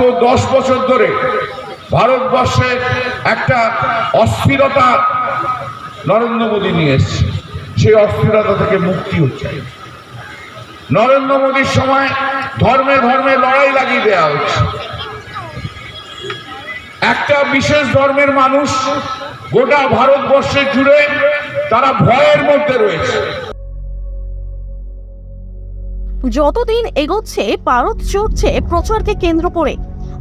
দশ বছর ধরে ভারতবর্ষে একটা অস্থিরতা নরেন্দ্র মোদী নিয়ে এসছে। সেই অস্থিরতা থেকে মুক্তি হচ্ছে। নরেন্দ্র মোদীর সময় ধর্মে ধর্মে লড়াই লাগিয়ে দেওয়া হচ্ছে। একটা বিশেষ ধর্মের মানুষ গোটা ভারতবর্ষে জুড়ে তারা ভয়ের মধ্যে রয়েছে। যতদিন এগোচ্ছে, পারদ চড়ছে প্রচারকে কেন্দ্র করে।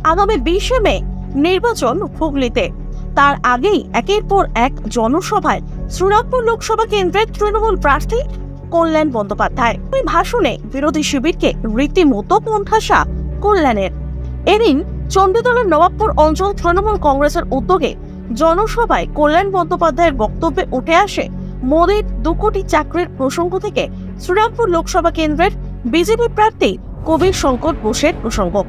আগামী বিশে মে, নির্বাচন হুগলিতে। তার আগেই একের পর এক জনসভায় শ্রীরামপুর লোকসভা কেন্দ্রের তৃণমূল প্রার্থী কল্যাণ বন্দ্যোপাধ্যায়। ওই ভাষণে বিরোধী শিবিরকে রীতিমতো কোণঠাসা কল্যাণের। এদিন চণ্ডীতলার নবাবপুর অঞ্চল তৃণমূল কংগ্রেসের উদ্যোগে জনসভায় কল্যাণ বন্দ্যোপাধ্যায়ের বক্তব্যে উঠে আসে মোদীর দু কোটি চাকরির প্রসঙ্গ থেকে শ্রীরামপুর লোকসভা কেন্দ্রের বিজেপি প্রার্থী কবির শঙ্কর বোসের প্রসঙ্গ।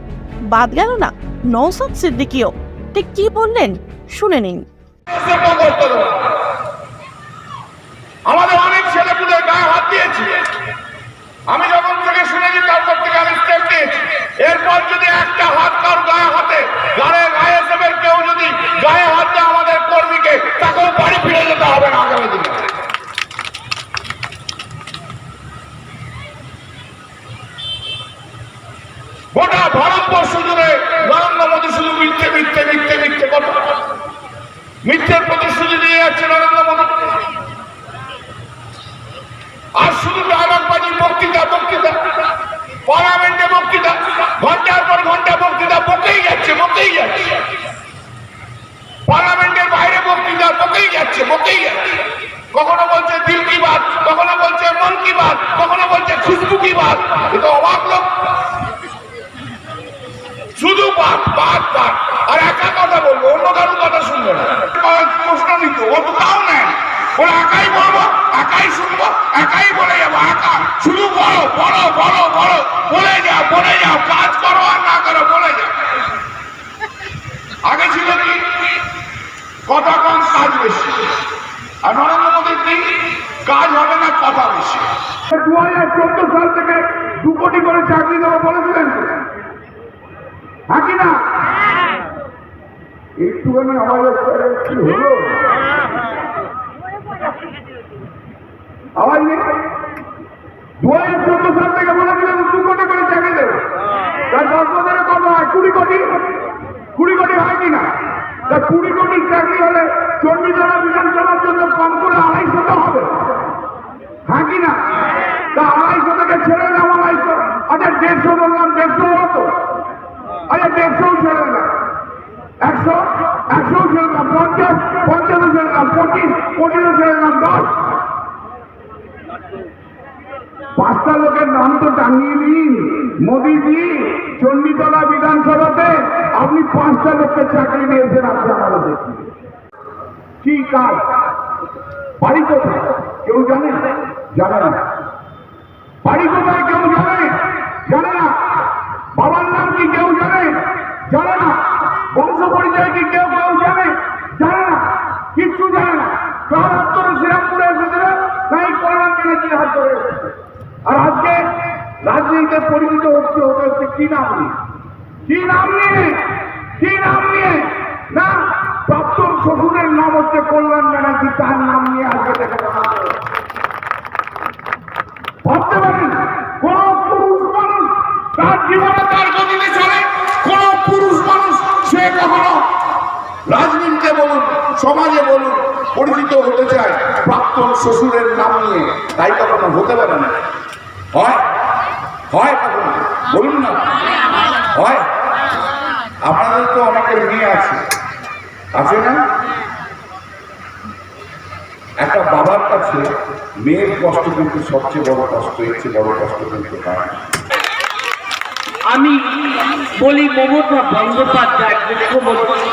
বাদ গেল না নৌসাদ সিদ্দিকিও। ঠিক কি বললেন? শুনে নিন। আমাদের অনেক ছেলেপুলে গায়ে হাত দিয়েছি। আমি যখন থেকে শুনেছি, তারপর থেকে আমি স্টেপ নিয়েছি এরপর যদি একটা হাত কার গায়ে হাতে গায়ে গায়ে এসবের কেউ যদি গায়ে হাত দেয় আমাদের কর্মীকে তাকেও বাড়ি ফিরে যেতে হবে না আগামী দিনে গোটা ভারতবর্ষ জুড়ে নরেন্দ্র মোদী শুধু মিথ্যে মিথ্যে মিথ্যে মিথ্যে কথা মিথ্যের প্রতিশ্রুতি দিয়ে যাচ্ছে নরেন্দ্র মোদী। আর শুধু ডায়লগবাজি বক্তৃতা বক্তৃতা। পার্লামেন্টে বক্তৃতা, ঘণ্টার পর ঘণ্টা বক্তৃতা, বকেই যাচ্ছে বকেই যাচ্ছে। পার্লামেন্টের বাইরে বক্তৃতা, বকেই যাচ্ছে বকেই যাচ্ছে। কখনো বলছে দিল কি বাত, কখনো বলছে মন কি বাত, কখনো বলছে খুশবু কি বাত। এটা অবাক লোক। শুধু বাদ বাদ বাদ। আর একা কথা বলব, অন্য কারোর কথা শুনব না। প্রশ্ন নিত, ও তো তাও নেয়। ওরা একাই বলব, একাই শুনব, একাই বলে যাব, একা। শুধু বলো বলো বলো বলো। বলে যাও বলে যাও কাজ করো আর না করো, বলে যাও আগে ছিল কি? কথা কম, কাজ বেশি। আর নরেন্দ্র মোদীর কি কাজ হবে না, কথা বেশি। দু হাজার চোদ্দ সাল থেকে দু কোটি করে চাকরি দেবো বলেছিলেন। তো না। একটু একটুখানি আমাদের কি হলো? আওয়াজ নেই? দু হাজার চোদ্দ সাল থেকে বলেছিলেন দু কোটি করে চাকরি দেবে তার দশ বছরে কত হয় কুড়ি কোটি কুড়ি কোটি হয় কি না তা কুড়ি কোটি চাকরি হলে চণ্ডীতলা বিধানসভার জন্য কম করে আড়াইশো তো হবে হ্যাঁ কি না তা আড়াইশো থেকে ছেড়ে দাও আড়াইশো আচ্ছা দেড়শো বললাম দেড়শো হতো পাঁচটা লোকের নাম তো টাঙিয়ে দিন। মোদিজি, চণ্ডীতলা বিধানসভাতে আপনি পাঁচটা লোককে চাকরি দিয়েছেন আপনি আমাদের কি কাজ? বাড়ি কোথায়? কেউ জানে? জানে না। বাড়ি কোথায় কেউ জানে জানে না বাবার নাম কি কেউ জানে জানে না বংশ পরিচয় কি কেউ কেউ জানে জানে না কিচ্ছু জানে না কার হাত ধরে শ্রীরামপুরে এসেছিল তাই কল্যাণ এসেছে আর আজকে রাজনীতিতে পরিচিত হচ্ছে হতে হচ্ছে কি নাম নিয়ে? কি নাম নিয়ে? কি নাম নিয়ে? না, প্রাক্তন শ্বশুরের নাম হচ্ছে কল্যাণ ব্যানার্জি, তার নাম নিয়ে আজকে থেকে জানাতে হবে। ভাবতে পারেন কোন পুরুষ মানুষ তার জীবনে তার গতিতে চলে কোন পুরুষ মানুষ সে কখনো রাজনীতিতে বলুন সমাজে বলুন, পরিচিত হতে চায় প্রাক্তন শ্বশুরের নাম নিয়ে। তাই কখনো হতে পারে না। হয়? হয় কখনো? বলুন না। হয়? আপনাদের তো অনেকের মেয়ে আছে। আছে না? একটা বাবার কাছে মেয়ের কষ্ট কিন্তু সবচেয়ে বড় কষ্ট চেয়ে বড় কষ্ট কিন্তু না। আমি বলি, মমতা বন্দ্যোপাধ্যায় মুখ্যমন্ত্রী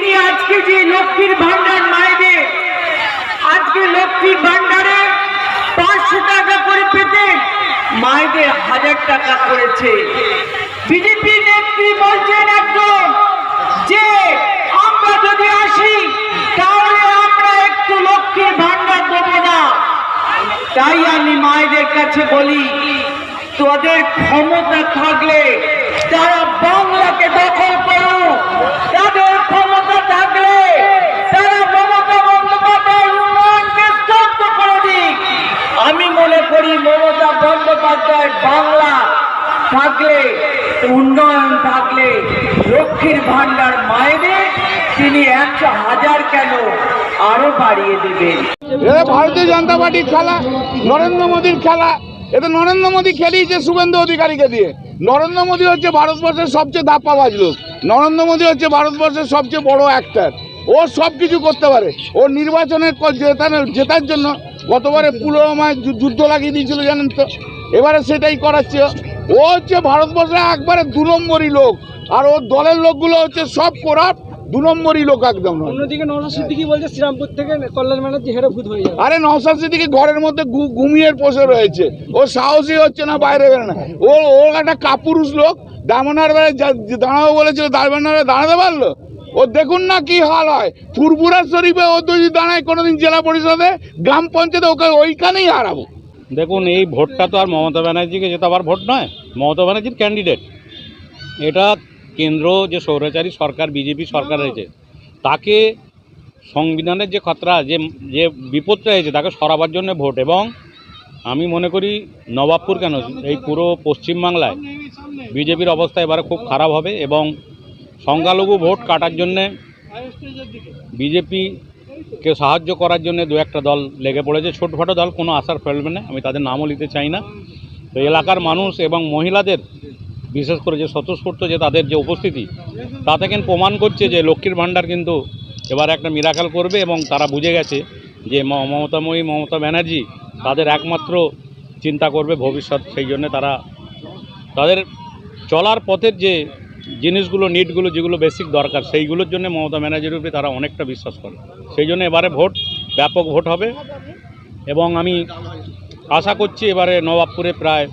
তিনি আজকে যে লক্ষ্মীর ভান্ডার মায়েদের আজকে লক্ষ্মীর ভান্ডারে পাঁচশো টাকা করে পেতেন মায়েদের হাজার টাকা করেছে। বিজেপি নেত্রী বলছেন একজন যে আমরা যদি আসি, তাহলে আমরা একটু লক্ষ্মীর ভান্ডার দেবো না। তাই আমি মায়েদের কাছে বলি, তোদের ক্ষমতা থাকলে তারা বাংলাকে দখল করুক তাদের ক্ষমতা থাকলে তারা মমতা বন্দ্যোপাধ্যায়ের উন্নয়নকে স্তব্ধ করে দিক আমি মনে করি মমতা বন্দ্যোপাধ্যায় বাংলা থাকলে, উন্নয়ন থাকলে, লক্ষ্মীর ভান্ডার মায়েদের, তিনি একশো হাজার কেন আরও বাড়িয়ে দেবেন? ভারতীয় জনতা পার্টির খেলা, নরেন্দ্র মোদীর খেলা এটা নরেন্দ্র মোদী খেলিয়েছে শুভেন্দু অধিকারীকে দিয়ে। নরেন্দ্র মোদী হচ্ছে ভারতবর্ষের সবচেয়ে ধাপ্পাবাজ লোক নরেন্দ্র মোদী হচ্ছে ভারতবর্ষের সবচেয়ে বড় অ্যাক্টার ও সব কিছু করতে পারে। ও নির্বাচনের জেতার জন্য গতবারে পুলওয়ামায় যুদ্ধ লাগিয়ে দিয়েছিল, জানেন তো? এবারে সেটাই করাচ্ছে। ও। হচ্ছে ভারতবর্ষের একবারে দু নম্বরই লোক। আর ওর দলের লোকগুলো হচ্ছে সব করাপ্ট দু নম্বরই লোক একদম অন্যদিকে নওশাদ সিদ্দিকি বলছে শ্রীরামপুর থেকে কল্যাণ ব্যানার্জি হেরে ভূত হয়ে যাবে। আরে নওশাদ সিদ্দিকি ঘরের মধ্যে ঘুমিয়ে বসে রয়েছে। ও সাহসী হচ্ছে না বাইরে বেরো না। ও ও একটা কাপুরুষ লোক। দামনার বেড়ে দাঁড়াবো বলেছিল দামনারে দাঁড়াতে পারল? ও দেখুন না কি হাল হয়। ফুরপুরা শরীফে ও যদি দাঁড়ায় কোনোদিন জেলা পরিষদে গ্রাম পঞ্চায়েতে ওকে ওইখানেই হারাবো। দেখুন, এই ভোটটা তো আর মমতা ব্যানার্জিকে জেতাবার ভোট নয়, মমতা ব্যানার্জির ক্যান্ডিডেট এটা কেন্দ্র, যে সৌরাচারী সরকার, বিজেপি সরকার রয়েছে, তাকে সংবিধানের যে খতরা, যে যে বিপদটা হয়েছে, তাকে সরাবার জন্য ভোট। এবং আমি মনে করি, নবাবপুর কেন? এই পুরো পশ্চিমবাংলায় বিজেপির অবস্থা এবারে খুব খারাপ হবে এবং সংখ্যালঘু ভোট কাটার জন্যে বিজেপিকে সাহায্য করার জন্য দু একটা দল লেগে পড়েছে। ছোটখাটো দল, কোনো আশার ফেলবে না। আমি তাদের নামও নিতে চাই না। তো এলাকার মানুষ এবং মহিলাদের, বিশেষ করে যে স্বতঃস্ফূর্ত যে তাদের যে উপস্থিতি, তাতে কিন্তু প্রমাণ করছে যে লক্ষ্মীর ভাণ্ডার কিন্তু এবার একটা মিরাকাল করবে এবং তারা বুঝে গেছে যে মমতাময়ী মমতা ব্যানার্জি তাদের একমাত্র চিন্তা করবে ভবিষ্যৎ। সেই জন্য তারা, তাদের চলার পথের যে জিনিসগুলো নিটগুলো যেগুলো বেসিক দরকার, সেইগুলোর জন্য মমতা ব্যানার্জির উপরে তারা অনেকটা বিশ্বাস করে। সেই জন্য এবারে ভোট, ব্যাপক ভোট হবে। এবং আমি আশা করছি এবারে নবাবপুরে প্রায়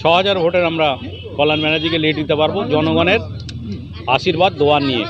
ছ হাজার ভোটের আমরা কল্যাণ ব্যানার্জিকে লিড দিতে পারব, জনগণের আশীর্বাদ, দোয়া নিয়ে।